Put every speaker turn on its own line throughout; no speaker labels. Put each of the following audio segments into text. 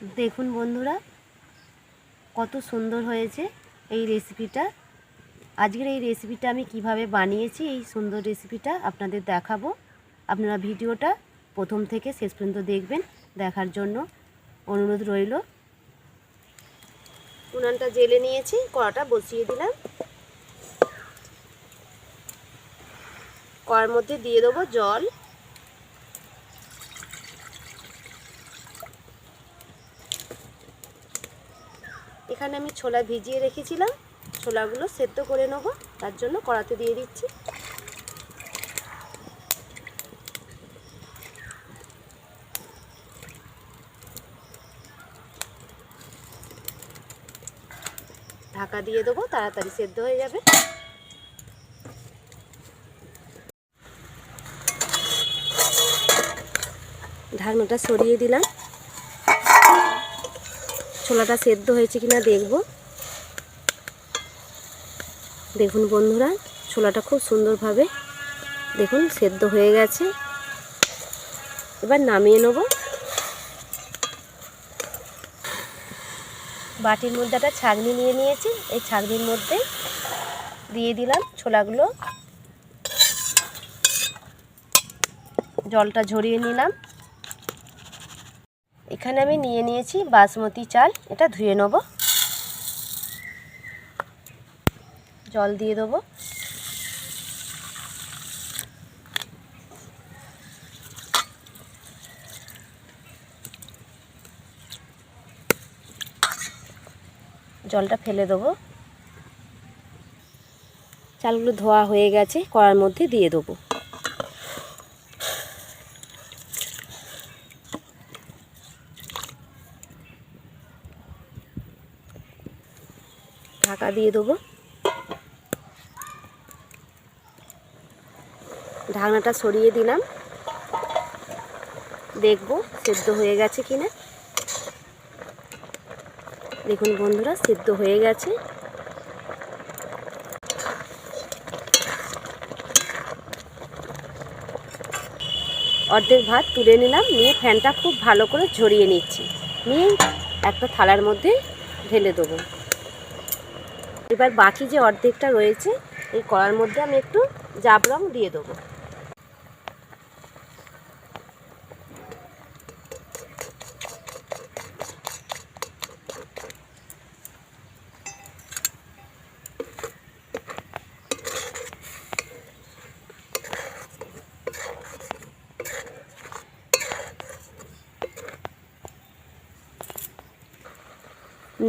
দেখুন বন্ধুরা, কত সুন্দর হয়েছে এই রেসিপিটা আজকের এই রেসিপিটা আমি কীভাবে বানিয়েছি, এই সুন্দর রেসিপিটা আপনাদের দেখাবো। আপনারা ভিডিওটা প্রথম থেকে শেষ পর্যন্ত দেখবেন, দেখার জন্য অনুরোধ রইল। উনানটা জেলে নিয়েছি, কড়াটা বসিয়ে দিলাম। কড়ার মধ্যে দিয়ে দেবো জল। এখানে আমি ছোলা ভিজিয়ে রেখেছিলাম। ছোলাগুলো সেদ্ধ করে নেব, তার জন্য কড়াতে দিয়ে দিচ্ছি। ঢাকা দিয়ে দেবো, তাড়াতাড়ি সেদ্ধ হয়ে যাবে। ঢাকনাটা সরিয়ে দিলাম। ছোলাটা সেদ্ধ হয়েছে কিনা দেখব। দেখুন বন্ধুরা, ছোলাটা খুব সুন্দরভাবে দেখুন সেদ্ধ হয়ে গেছে। এবার নামিয়ে নেব। বাটির মধ্যে একটা ছাগনি নিয়ে নিয়েছি। এই ছাগনির মধ্যে দিয়ে দিলাম ছোলাগুলো। জলটা ঝরিয়ে নিলাম। এখানে আমি নিয়ে নিয়েছি বাসমতি চাল, এটা ধুয়ে নেব। জল দিয়ে দেবো। জলটা ফেলে দেবো। চালগুলো ধোয়া হয়ে গেছে, কড়ার মধ্যে দিয়ে দেবো। ঢাকা দিয়ে দেবো। ঢাকনাটা সরিয়ে দিলাম। দেখব সেদ্ধ হয়ে গেছে কিনা। দেখুন বন্ধুরা, সেদ্ধ হয়ে গেছে। অর্ধেক ভাত তুলে নিলাম, নিয়ে ফ্যানটা খুব ভালো করে ঝরিয়ে নিচ্ছি। নিয়ে একটা থালার মধ্যে ঢেলে দেবো। এবার বাকি যে অর্ধেকটা রয়েছে, এই কড়ার মধ্যে আমি একটু জাবরং দিয়ে দেবো।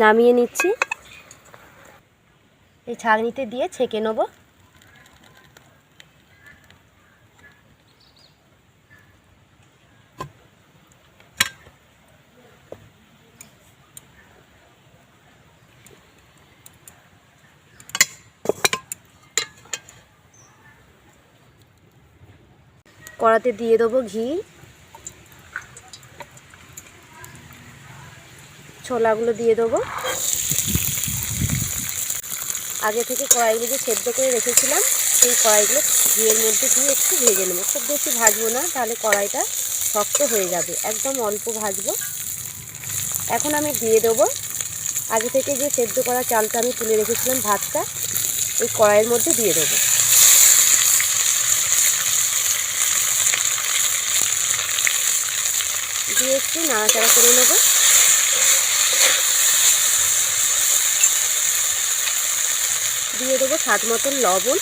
নামিয়ে নিচ্ছি। এই ছাগনিতে দিয়ে ছেঁকে নেব। কড়াতে দিয়ে দেবো ঘি। ছোলাগুলো দিয়ে দেবো। আগে থেকে কড়াইগুলো যে সেদ্ধ করে রেখেছিলাম, সেই কড়াইগুলো ঘিয়ের মধ্যে দিয়ে একটু ভেজে নেব। খুব বেশি ভাজবো না, তাহলে কড়াইটা শক্ত হয়ে যাবে। একদম অল্প ভাজবো। এখন আমি দিয়ে দেবো। আগে থেকে যে সেদ্ধ করা চালটা আমি তুলে রেখেছিলাম ভাতটা, এই কড়াইয়ের মধ্যে দিয়ে দেবো। দিয়ে একটু নাড়াচাড়া করে নেব। দিয়ে দেবো স্বাদ মতন লবণ।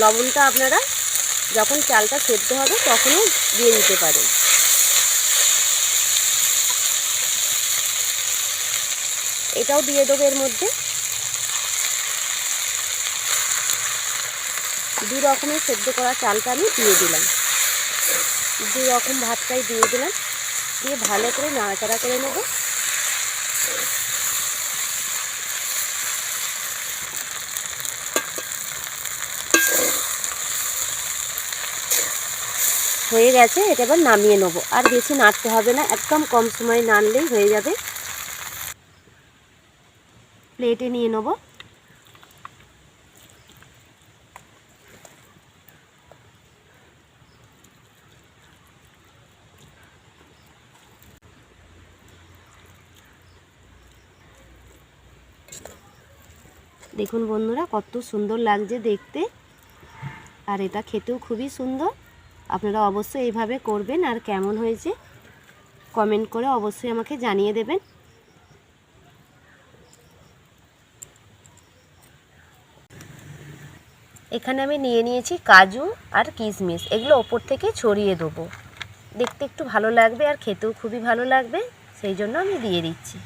লবণটা আপনারা যখন চালটা সেদ্ধ হবে তখনও দিয়ে দিতে পারেন। এটাও দিয়ে দেবো এর মধ্যে। দু রকমের সেদ্ধ করা চালটা আমি দিয়ে দিলাম। দু রকম ভাতটাই দিয়ে দিলাম। দিয়ে ভালো করে নাড়াচাড়া করে নেব। হয়ে গেছে, এটা এবার নামিয়ে নেব। আর বেশি নাড়তে হবে না, একদম কম সময়ে নাড়লেই হয়ে যাবে। প্লেটে নিয়ে নেব। দেখুন বন্ধুরা, কত সুন্দর লাগছে দেখতে। আর এটা খেতেও খুবই সুন্দর। আপনারা অবশ্যই এইভাবে করবেন আর কেমন হয়েছে কমেন্ট করে অবশ্যই আমাকে জানিয়ে দেবেন। এখানে আমি নিয়ে নিয়েছি কাজু আর কিশমিশ, এগুলো ওপর থেকে ছড়িয়ে দেবো। দেখতে একটু ভালো লাগবে আর খেতেও খুবই ভালো লাগবে, সেই জন্য আমি দিয়ে দিচ্ছি।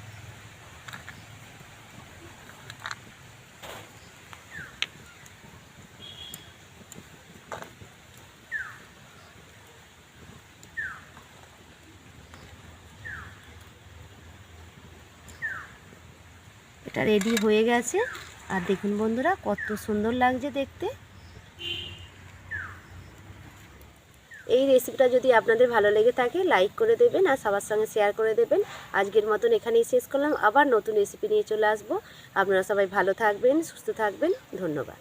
এটা রেডি হয়ে গেছে। আর দেখুন বন্ধুরা, কত সুন্দর লাগছে দেখতে। এই রেসিপিটা যদি আপনাদের ভালো লেগে থাকে লাইক করে দেবেন আর সবার সঙ্গে শেয়ার করে দেবেন। আজকের মতন এখানেই শেষ করলাম। আবার নতুন রেসিপি নিয়ে চলে আসব। আপনারা সবাই ভালো থাকবেন, সুস্থ থাকবেন। ধন্যবাদ।